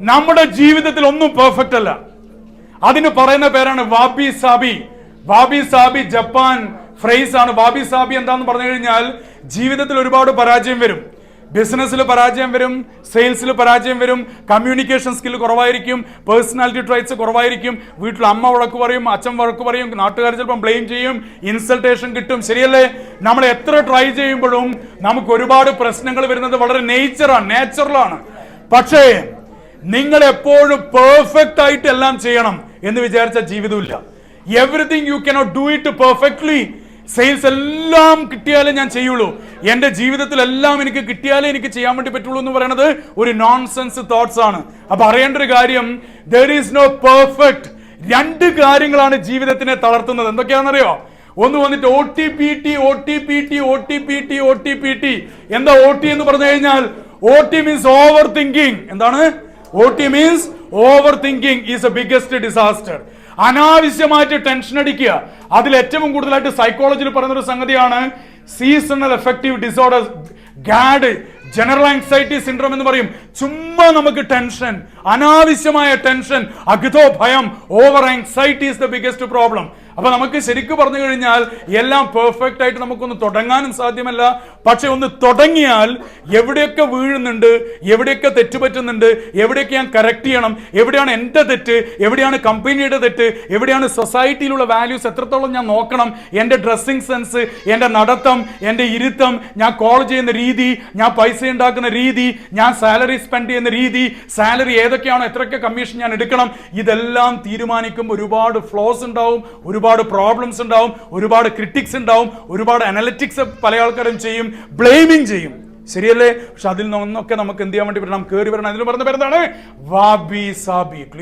നമ്മുടെ ജീവിതത്തിൽ ഒന്നും പെർഫെക്റ്റ് അല്ല. അതിന് പറയുന്ന പേരാണ് wabi sabi. Wabi sabi Japan phrase ആണ്. വാബി സാബി എന്താന്ന് പറഞ്ഞു കഴിഞ്ഞാൽ ജീവിതത്തിൽ ഒരുപാട് പരാജയം വരും. ബിസിനസ്സിൽ പരാജയം വരും സെയിൽസിൽ പരാജയം വരും കമ്മ്യൂണിക്കേഷൻ സ്കിൽ കുറവായിരിക്കും പേഴ്സണാലിറ്റി ട്രൈറ്റ്സ് കുറവായിരിക്കും വീട്ടിൽ അമ്മ വഴക്ക് പറയും അച്ഛൻ വഴക്ക് പറയും നാട്ടുകാർ ചിലപ്പം ബ്ലെയിം ചെയ്യും ഇൻസൾട്ടേഷൻ കിട്ടും. ശരിയല്ലേ? നമ്മൾ എത്ര ട്രൈ ചെയ്യുമ്പോഴും നമുക്ക് ഒരുപാട് പ്രശ്നങ്ങൾ വരുന്നത് വളരെ നേച്ചറാണ് നേച്ചുറലാണ് പക്ഷേ നിങ്ങൾ എപ്പോഴും പെർഫെക്റ്റ് ആയിട്ട് എല്ലാം ചെയ്യണം എന്ന് വിചാരിച്ച ജീവിതമില്ല. Everything you cannot do it perfectly sales എല്ലാം കിട്ടിയാലേ ഞാൻ ചെയ്യുള്ളൂ. എന്റെ ജീവിതത്തിൽ എല്ലാം എനിക്ക് കിട്ടിയാലേ എനിക്ക് ചെയ്യാൻ വേണ്ടി പറ്റുള്ളൂ എന്ന് പറയുന്നത് ഒരു നോൺസെൻസ് തോട്ട്സ് ആണ്. അപ്പൊ അറിയേണ്ട ഒരു കാര്യം ദർ ഈസ് നോ പെർഫെക്റ്റ് രണ്ട് കാര്യങ്ങളാണ് ജീവിതത്തിനെ തളർത്തുന്നത്. എന്തൊക്കെയാണെന്നറിയോ? ഒന്ന് വന്നിട്ട് O T P T O T P T O T P T O T P T എന്താ ഒ ടി എന്ന് പറഞ്ഞു കഴിഞ്ഞാൽ O T means over thinking എന്താണ്? O T means over thinking is a biggest disaster അനാവശ്യമായിട്ട് tension അടിക്കുക. അതിൽ ഏറ്റവും കൂടുതലായിട്ട് സൈക്കോളജിയിൽ പറയുന്ന ഒരു സംഗതിയാണ് seasonal effective disorder GAD general anxiety syndrome എന്ന് പറയും. ചുമ്മാ നമുക്ക് ടെൻഷൻ അനാവശ്യമായ ടെൻഷൻ അഗതോ ഭയം over anxiety is the biggest problem അപ്പൊ നമുക്ക് ശരിക്കും പറഞ്ഞു കഴിഞ്ഞാൽ എല്ലാം പെർഫെക്റ്റ് ആയിട്ട് നമുക്കൊന്ന് തുടങ്ങാനും സാധ്യമല്ല. പക്ഷെ ഒന്ന് തുടങ്ങിയാൽ എവിടെയൊക്കെ വീഴുന്നുണ്ട് എവിടെയൊക്കെ തെറ്റുപറ്റുന്നുണ്ട് എവിടെയൊക്കെ ഞാൻ കറക്റ്റ് ചെയ്യണം എവിടെയാണ് എന്റെ തെറ്റ് എവിടെയാണ് കമ്പനിയുടെ തെറ്റ് എവിടെയാണ് സൊസൈറ്റിയിലുള്ള വാല്യൂസ് എത്രത്തോളം ഞാൻ നോക്കണം എന്റെ ഡ്രസ്സിങ് സെൻസ് എന്റെ നടത്തം എന്റെ ഇരുത്തം ഞാൻ കോൾ ചെയ്യുന്ന രീതി ഞാൻ പൈസ ഉണ്ടാക്കുന്ന രീതി ഞാൻ സാലറി സ്പെൻഡ് ചെയ്യുന്ന രീതി സാലറി ഏതൊക്കെയാണോ എത്രയൊക്കെ കമ്മീഷൻ ഞാൻ എടുക്കണം ഇതെല്ലാം തീരുമാനിക്കുമ്പോൾ ഒരുപാട് ഫ്ലോസ് ഉണ്ടാവും ഒരുപാട് പ്രോബ്ലംസ് ഉണ്ടാവും ഒരുപാട് ക്രിട്ടിക്സ് ഉണ്ടാവും ഒരുപാട് അനലറ്റിക്സ് പല ആൾക്കാരും ചെയ്യും ബ്ലെയിമിങ് ചെയ്യും. ശരിയല്ലേ? പക്ഷെ അതിൽ നിന്നൊക്കെ നമുക്ക് എന്ത് ചെയ്യാൻ വേണ്ടി പറ്റണം കയറി വരണം. അതിന് പറഞ്ഞ പേരെന്താണ്? Wabi sabi.